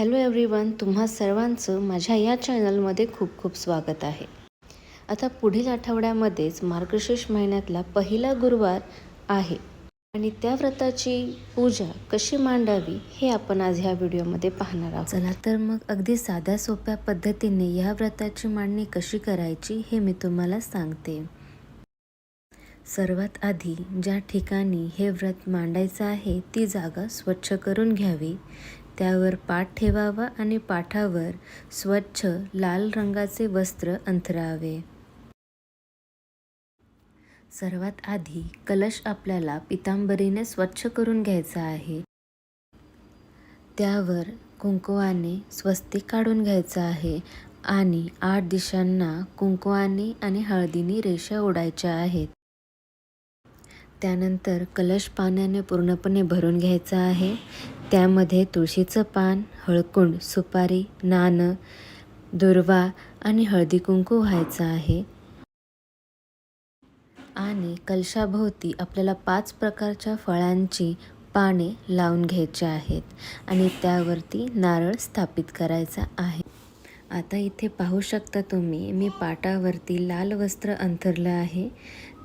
Hello everyone तुम्हा सर्वांचं माझ्या या चॅनलमध्ये खूप खूप स्वागत आहे. आता पुढील आठवड्यामध्येच मार्गशीर्ष महिन्यातला पहिला गुरुवार आहे. आणि त्या व्रताची पूजा कशी मांडावी हे आपण आज ह्या व्हिडिओमध्ये पाहणार आहोत. चला तर मग अगदी साध्या सोप्या पद्धतीने ह्या व्रताची मांडणी कशी करायची हे मी तुम्हाला सांगते. सर्वात आधी ज्या ठिकाणी हे व्रत मांडायचं आहे ती जागा स्वच्छ करून घ्यावी. त्यावर पाठ ठेवावा आणि पाठावर स्वच्छ लाल रंगाचे वस्त्र अंथरावे. सर्वात आधी कलश आपल्याला पितांबरीने स्वच्छ करून घ्यायचा आहे. त्यावर कुंकवाने स्वस्तिक काढून घ्यायचं आहे आणि आठ दिशांना कुंकवाने आणि हळदीने रेषा ओढायच्या आहेत. त्यानंतर कलश पाण्याने पूर्णपणे भरून घ्यायचा आहे. त्यामध्ये तुळशीचं पान हळकुंड सुपारी नाणं दुर्वा आणि हळदी कुंकू व्हायचं आहे. आणि कलशाभोवती आपल्याला पाच प्रकारच्या फळांची पाने लावून घ्यायची आहेत आणि त्यावरती नारळ स्थापित करायचा आहे. आता इथे पाहू शकता तुम्ही मी पाटावरती लाल वस्त्र अंथरलं आहे.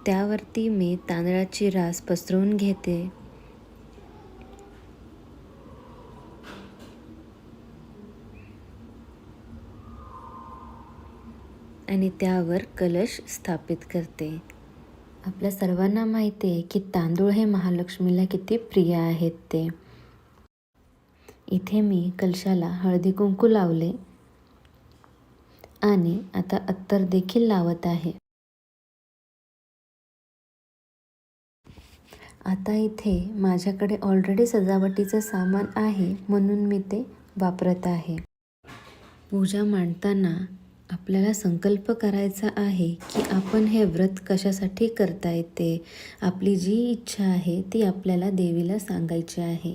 त्यावरती मी तांदळाची रास पसरवून घेते. आणि त्यावर कलश स्थापित करते. आपल्या सर्वांना माहिती आहे की तांदूळ हे महालक्ष्मीला किती प्रिय आहेत ते. इथे मी कलशाला हळदी कुंकू लावले. आणि आता अत्तर देखील लावत आहे. आता इथे माझ्याकडे ऑलरेडी सजावटीचं सामान आहे म्हणून मी ते वापरत आहे. पूजा मांडताना आपल्याला संकल्प करायचा आहे की आपण हे व्रत कशासाठी करता येते? आपली जी इच्छा आहे ती आपल्याला देवीला सांगायची आहे.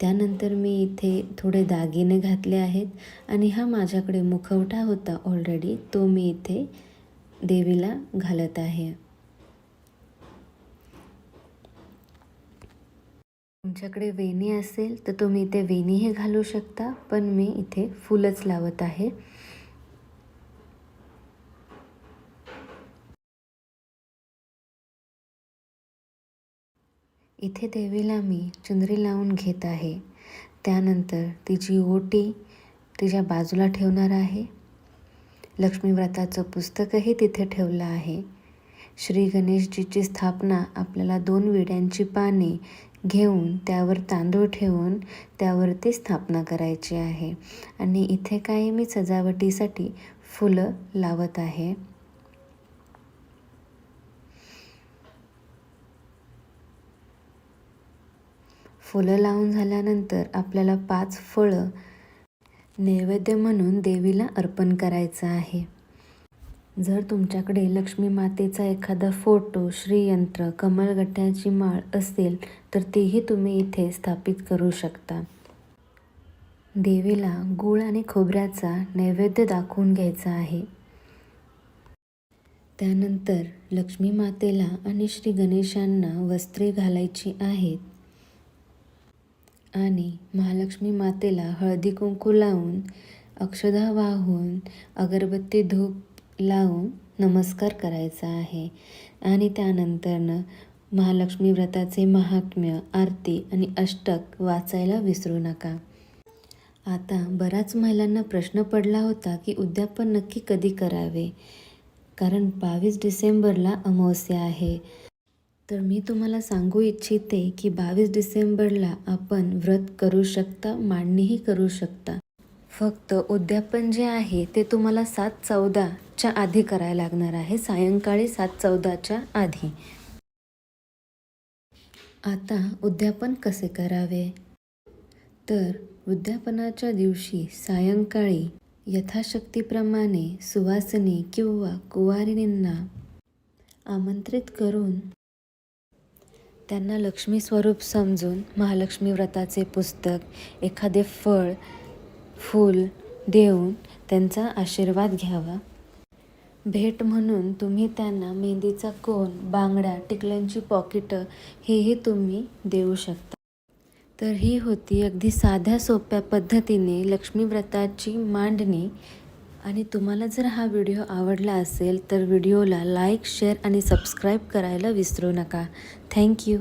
त्यानंतर मी इथे थोडे दागिने घातले आहेत आणि हा माझ्याकडे मुखवटा होता ऑलरेडी तो मी इथे देवीला घालत आहे. तुमच्याकडे वेणी असेल तर तुम्ही इथे वेणीही घालू शकता पण मी इथे फुलंच लावत आहे. इथे देवीला मी चुंदरी लावून घेत आहे. त्यानंतर तिची ओटी तिच्या बाजूला ठेवणार आहे. लक्ष्मीव्रताचं पुस्तकही तिथे ठेवलं आहे. श्री गणेशजीची स्थापना आपल्याला दोन विड्यांची पाने घेऊन त्यावर तांदूळ ठेवून त्यावरती स्थापना करायची आहे. आणि इथे काही मी सजावटीसाठी फुलं लावत आहे. फुलं लावून झाल्यानंतर आपल्याला पाच फळं नैवेद्य म्हणून देवीला अर्पण करायचं आहे. जर तुमच्याकडे लक्ष्मी मातेचा एखादा फोटो श्रीयंत्र कमलगट्ट्याची माळ असेल तर तेही तुम्ही इथे स्थापित करू शकता. देवीला गूळ आणि खोबऱ्याचा नैवेद्य दाखवून घ्यायचा आहे. त्यानंतर लक्ष्मी मातेला आणि श्री गणेशांना वस्त्रे घालायची आहेत. आणि महालक्ष्मी मातेला हळदी कुंकू लावून अक्षदा वाहून अगरबत्ती धूप लावून नमस्कार करायचा आहे. आणि त्यानंतरनं महालक्ष्मी व्रताचे महात्म्य आरती आणि अष्टक वाचायला विसरू नका. आता बऱ्याच महिलांना प्रश्न पडला होता की उद्यापन नक्की कधी करावे? कारण बावीस डिसेंबरला अमावस्या आहे. तर मी तुम्हाला सांगू इच्छिते की बावीस डिसेंबरला आपण व्रत करू शकता मांडणीही करू शकता. फक्त उद्यापन जे आहे ते तुम्हाला सात चौदाच्या आधी करायला लागणार आहे सायंकाळी सात चौदाच्या आधी. आता उद्यापन कसे करावे? तर उद्यापनाच्या दिवशी सायंकाळी यथाशक्तीप्रमाणे सुवासिनी किंवा कुवारिणींना आमंत्रित करून त्यांना लक्ष्मी स्वरूप समजून महालक्ष्मी व्रताचे पुस्तक एखादे फळ फूल देऊन त्यांचा आशीर्वाद घ्यावा. भेट म्हणून तुम्ही त्यांना मेहंदीचा कोन बांगड्या टिकल्यांची पॉकेटं हेही तुम्ही देऊ शकता. तर ही होती अगदी साध्या सोप्या पद्धतीने लक्ष्मी व्रताची मांडणी. आणि तुम्हाला जर हा व्हिडिओ आवडला असेल तर व्हिडिओला लाईक शेअर आणि सबस्क्राईब करायला विसरू नका. थँक्यू